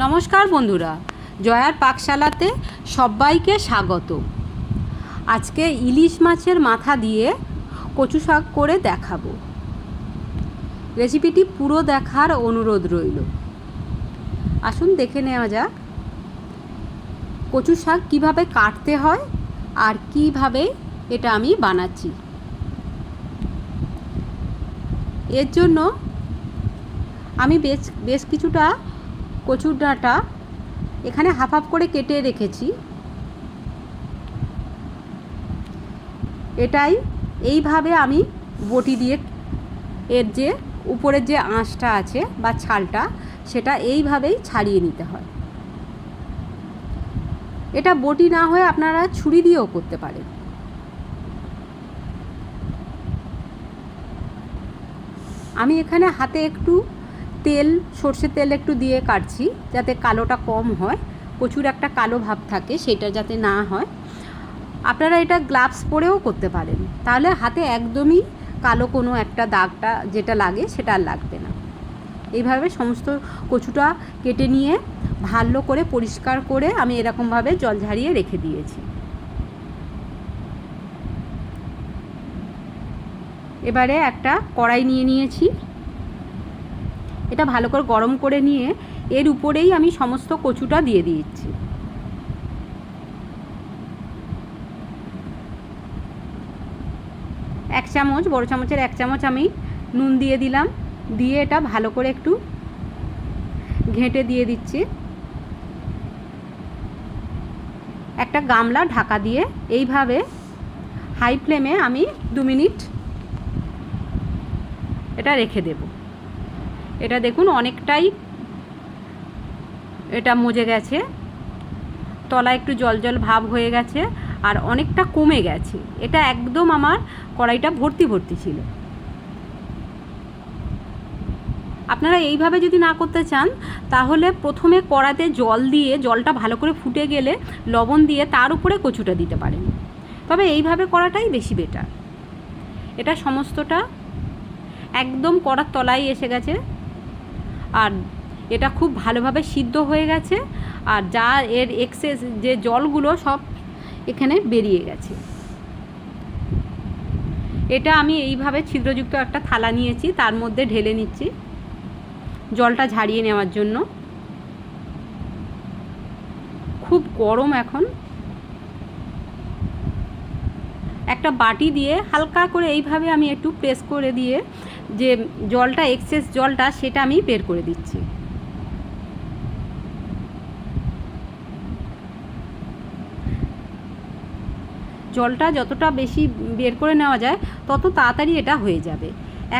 নমস্কার বন্ধুরা, জয়ার পাকশালাতে সবাইকে স্বাগত। আজকে ইলিশ মাছের মাথা দিয়ে কচু শাক করে দেখাবো। রেসিপিটি পুরো দেখার অনুরোধ রইল। আসুন দেখে নেওয়া যাক, কচু শাক কীভাবে কাটতে হয় আর কীভাবে এটা আমি বানাচ্ছি। এর জন্য আমি বেশ বেশ কিছুটা কচুর ডাঁটা এখানে হাফ হাফ করে কেটে রেখেছি। এটাই এইভাবে আমি বটি দিয়ে এর যে উপরের যে আঁশটা আছে বা ছালটা, সেটা এইভাবেই ছাড়িয়ে নিতে হয়। এটা বটি না হয়ে আপনারা ছুরি দিয়েও করতে পারেন। আমি এখানে হাতে একটু তেল, সর্ষের তেল একটু দিয়ে কাটছি যাতে কালোটা কম হয়। প্রচুর একটা কালো ভাব থাকে, সেটা যাতে না হয়। আপনারা এটা গ্লাভস পরেও করতে পারেন। তাহলে হাতে একদমই কালো কোনো একটা দাগটা যেটা লাগে সেটা আর লাগবে না। এইভাবে সমস্ত কচুটা কেটে নিয়ে ভালো করে পরিষ্কার করে আমি এরকমভাবে জল ঝারিয়ে রেখে দিয়েছি। এবারে একটা কড়াই নিয়ে নিয়েছি। এটা ভালো করে গরম করে নিয়ে এর উপরেই আমি সমস্ত কচুটা দিয়ে দিচ্ছি এক চামচ, বড় চামচের এক চামচ আমি নুন দিয়ে দিলাম। দিয়ে এটা ভালো করে একটু ঘেঁটে দিয়ে দিচ্ছি। একটা গামলা ঢাকা দিয়ে এইভাবে হাই ফ্লেমে আমি দু মিনিট এটা রেখে দেব। এটা দেখুন অনেকটাই এটা মজে গেছে। তলা একটু জল জল ভাব হয়ে গেছে আর অনেকটা কমে গেছে। এটা একদম আমার কড়াইটা ভর্তি ভর্তি ছিল। আপনারা এইভাবে যদি না করতে চান, তাহলে প্রথমে কড়াতে জল দিয়ে, জলটা ভালো করে ফুটে গেলে লবণ দিয়ে তার উপরে কচুটা দিতে পারেন। তবে এইভাবে করাটাই বেশি বেটার এটা সমস্তটা একদম কড়ার তলায় এসে গেছে। আর এটা খুব ভালোভাবে সিদ্ধ হয়ে গেছে আর যা এর এক্সেস যে জলগুলো সব এখানে বেরিয়ে গেছে। এটা আমি এইভাবে ছিদ্রযুক্ত একটা থালা নিয়েছি, তার মধ্যে ঢেলে নিচ্ছি জলটা ঝাড়িয়ে নেওয়ার জন্য। খুব গরম এখন। একটা বাটি দিয়ে হালকা করে এইভাবে আমি একটু প্রেস করে দিয়ে যে জলটা এক্সেস জলটা, সেটা আমি বের করে দিচ্ছি। জলটা যতটা বেশি বের করে নেওয়া যায়, তত তাড়াতাড়ি এটা হয়ে যাবে।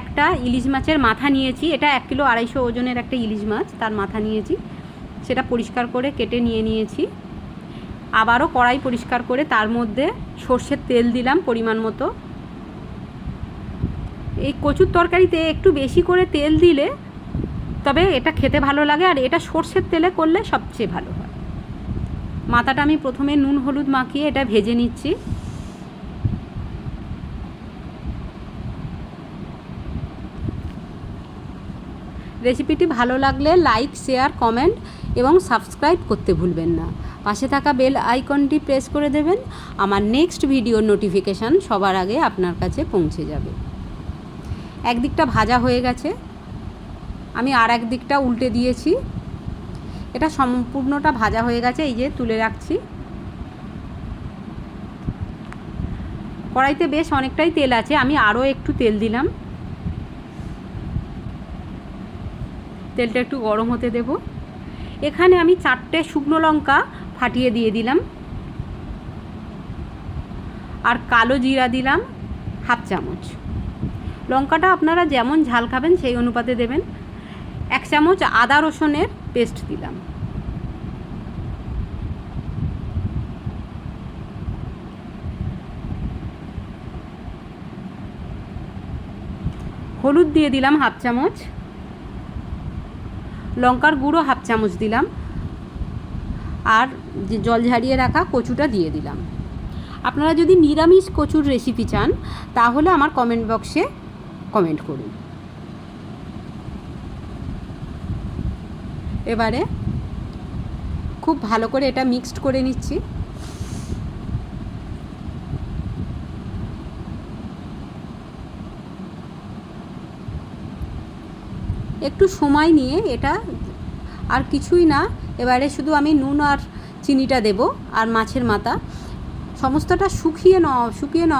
একটা ইলিশ মাছের মাথা নিয়েছি, এটা এক কিলো আড়াইশো ওজনের একটা ইলিশ মাছ, তার মাথা নিয়েছি। সেটা পরিষ্কার করে কেটে নিয়ে নিয়েছি। আবারও কড়াই পরিষ্কার করে তার মধ্যে সর্ষের তেল দিলাম পরিমাণ মতো। এই কচুর তরকারিতে একটু বেশি করে তেল দিলে তবে এটা খেতে ভালো লাগে আর এটা সর্ষের তেলে করলে সবচেয়ে ভালো হয়। মাথাটা আমি প্রথমে নুন হলুদ মাখিয়ে এটা ভেজে নিচ্ছি। রেসিপিটি ভালো লাগলে লাইক, শেয়ার, কমেন্ট এবং সাবস্ক্রাইব করতে ভুলবেন না। পাশে থাকা বেল আইকনটি প্রেস করে দেবেন। আমার নেক্সট ভিডিওর নোটিফিকেশান সবার আগে আপনার কাছে পৌঁছে যাবে। একদিকটা ভাজা হয়ে গেছে। আমি আর এক দিকটা উল্টে দিয়েছি। এটা সম্পূর্ণটা ভাজা হয়ে গেছে, এই যে তুলে রাখছি। কড়াইতে বেশ অনেকটাই তেল আছে, আমি আরও একটু তেল দিলাম। তেলটা একটু গরম হতে দেব। এখানে আমি চারটে শুকনো লঙ্কা ফাটিয়ে দিয়ে দিলাম। আর কালো জিরা দিলাম হাফ চামচ। লঙ্কাটা আপনারা যেমন ঝাল খাবেন সেই অনুপাতে দেবেন। এক চামচ আদা রসুনের পেস্ট দিলাম। হলুদ দিয়ে দিলাম হাফ চামচ। লঙ্কার গুঁড়ো হাফ চামচ দিলাম। আর জল ঝারিয়ে রাখা কচুটা দিয়ে দিলাম। আপনারা যদি নিরামিষ কচুর রেসিপি চান, তাহলে আমার কমেন্ট বক্সে কমেন্ট করুন। এবারে খুব ভালো করে এটা মিক্সড করে নিচ্ছি। একটু সময় নিয়ে এটা আর কিছুই না। এবারে শুধু আমি নুন আর চিনিটা দেব আর মাছের মাথা। সমস্তটা শুকিয়ে ন শুকিয়ে ন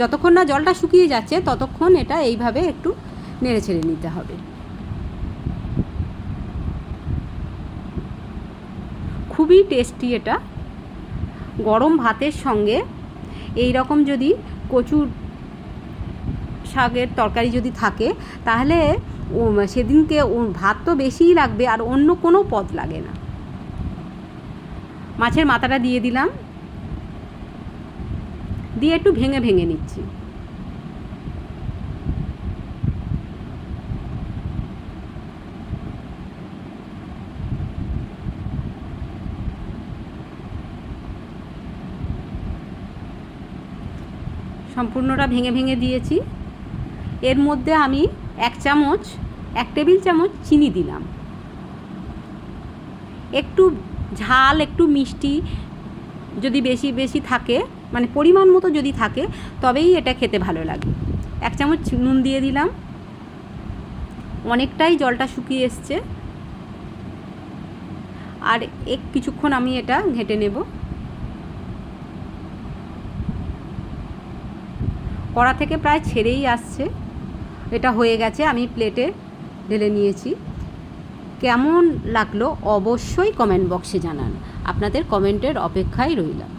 যতক্ষণ না জলটা শুকিয়ে যাচ্ছে ততক্ষণ এটা এইভাবে একটু নেড়ে ছেড়ে নিতে হবে। খুবই টেস্টি এটা। গরম ভাতের সঙ্গে এই রকম যদি কচুর শাকের তরকারি যদি থাকে, তাহলে সেদিনকে ভাত তো বেশিই লাগবে আর অন্য কোনো পদ লাগে না। মাছের মাথাটা দিয়ে দিলাম। দিয়ে একটু ভেঙে ভেঙে নিচ্ছি। সম্পূর্ণটা ভেঙে ভেঙে দিয়েছি। এর মধ্যে আমি এক চামচ, এক টেবিল চামচ চিনি দিলাম। একটু ঝাল, একটু মিষ্টি যদি বেশি বেশি থাকে মানে পরিমাণ মতো যদি থাকে, তবেই এটা খেতে ভালো লাগে। এক চামচ নুন দিয়ে দিলাম। অনেকটাই জলটা শুকিয়ে এসছে। আর এক কিছুক্ষণ আমি এটা ঘেঁটে নেব। কড়া থেকে প্রায় ছেড়েই আসছে। এটা হয়ে গেছে, আমি প্লেটে ঢেলে নিয়েছি। কেমন লাগল অবশ্যই কমেন্ট বক্সে জানান। আপনাদের কমেন্টের অপেক্ষায় রইলাম।